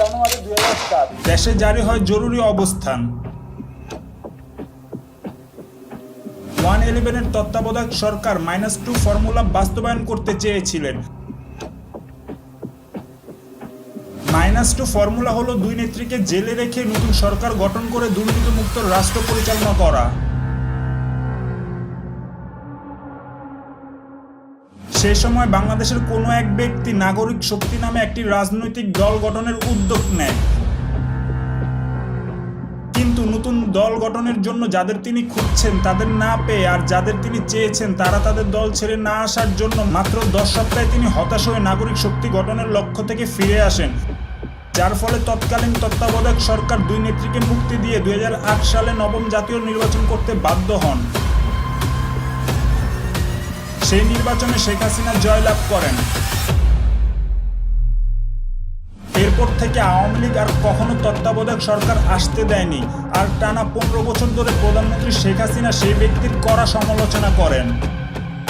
জানুয়ারি দুই হাজার সাত। দেশে জারি হয় জরুরি অবস্থান। ওয়ান ইলেভেনের তত্ত্বাবধায়ক সরকার মাইনাস টু ফর্মুলা বাস্তবায়ন করতে চেয়েছিলেন। মাইনাস টু ফর্মুলা হলো দুই নেত্রীকে জেলে রেখে নতুন সরকার গঠন করে দুর্নীতিমুক্ত রাষ্ট্র পরিচালনা করা। সে সময় বাংলাদেশের কোনো এক ব্যক্তি নাগরিক শক্তি নামে একটি রাজনৈতিক দল গঠনের উদ্যোগ নেয়। কিন্তু নতুন দল গঠনের জন্য যাদের তিনি খুঁজছেন, তাদের না পেয়ে আর যাদের তিনি চেয়েছেন, তারা তাদের দল ছেড়ে না আসার জন্য মাত্র দশ সপ্তাহে তিনি হতাশ হয়ে নাগরিক শক্তি গঠনের লক্ষ্য থেকে ফিরে আসেন। যার ফলে তৎকালীন তত্ত্বাবধায়ক সরকার দুই নেত্রীকে মুক্তি দিয়ে দু হাজার আট সালে নবম জাতীয় নির্বাচন করতে বাধ্য হন। সেই নির্বাচনে শেখ হাসিনা জয়লাভ করেন। এরপর থেকে আওয়ামী লীগ আর কখনো তত্ত্বাবধায়ক সরকার আসতে দেয়নি। আর টানা পনেরো বছর ধরে প্রধানমন্ত্রী শেখ হাসিনা সেই ব্যক্তির কড়া সমালোচনা করেন।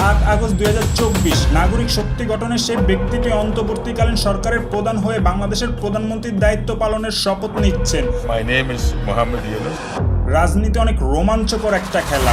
আট আগস্ট দুই হাজার চব্বিশ নাগরিক শক্তি গঠনের সেই ব্যক্তিটি অন্তর্বর্তীকালীন সরকারের প্রধান হয়ে বাংলাদেশের প্রধানমন্ত্রীর দায়িত্ব পালনের শপথ নিচ্ছেন. রাজনীতি অনেক রোমাঞ্চকর একটা খেলা।